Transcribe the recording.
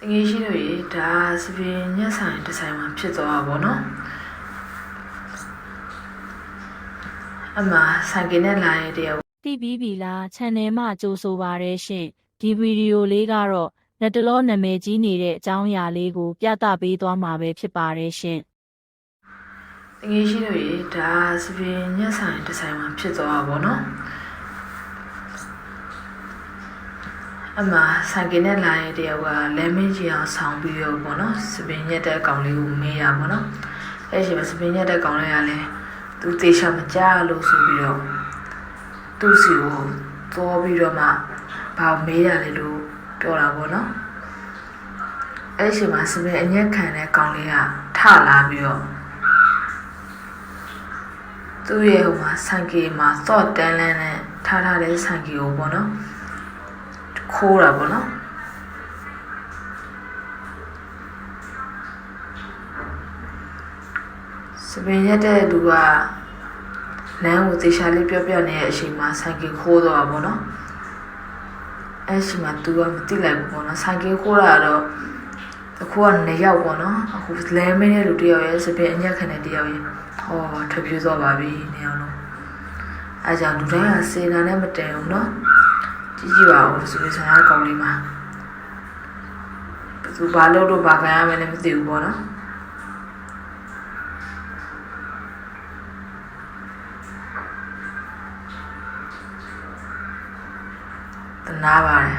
တကယ်ရှိလို့ရေဒါစပင်ညက်ဆိုင်တစ်ဆိုင်မှာဖြစ်သွားတာပေါ့နော်အမဆိုင်ကနဲ့လာရင်တယောက်တိပြီးပြီလား channel မှာကြိုဆိုပါရရှင်ဒီဗီဒီယိုလေးကတော့လက်တလောနာမည်ကြီးနေတဲ့အကြောင်းအရာလေးကို ပြသပေးသွားမှာပဲဖြစ်ပါတယ်ရှင်တကယ်ရှိလို့ရေဒါစပင်ညက်ဆိုင်တစ်ဆိုင်မှာဖြစ်သွားတာပေါ့နော် အမဆိုင်ကနဲ့လာရင်တယောက်ကလမ်းမင်းကြီးအောင်ဆောင်းပြီးတော့ပေါ့နော်စပင်ညက်တဲ့ကောင်လေးကိုမေးရပေါ့နော်အဲ့ဒီမှာစပင်ညက်တဲ့ကောင်လေးကလည်းသူတေချာမကြလို့ဆိုပြီးတော့သူ့စီကိုသွားပြီးတော့မှဘာမေးရလဲလို့ပြောတာပေါ့နော်အဲ့ဒီအချိန်မှာစပင်အညက်ခံတဲ့ကောင်လေးကထလာပြီးတော့သူ့ရဲ့ဟိုမှာဆိုင်ကီမှာသော့တန်းလန်းနဲ့ထားထားတဲ့ဆိုင်ကီကိုပေါ့နော် ခိုးတာပေါ့နော်စပင်ရက်တဲ့လူကလမ်းကိုသေချာလေးပြောပြနေတဲ့အချိန်မှာဆိုင်ကီခိုးတော့တာပေါ့နော်အဲ့ရှိမှာ तू ကမသိလိုက်ဘူးပေါ့နော်ဆိုင်ကီခိုးတာကတော့အခုကနေရောက်ပေါ့နော်အခုလဲမင်းရဲ့လူတယောက်ရဲ့စပင်အညက်ခံတဲ့တယောက်ရဲ့ဟောထွက်ပြေးသွားပါပြီနေအောင်လို့အဲကြောင့်လူတိုင်းကစေနာနဲ့မတန်ဘူးနော် ကြည့်ကြည့်ပါဦးစပင်ဆိုင်ကကောင်းလေးမှာဘယ်သူဘာလို့တော့ဘာခံရမလဲမသိဘူးပေါ့နော်တနာပါတယ်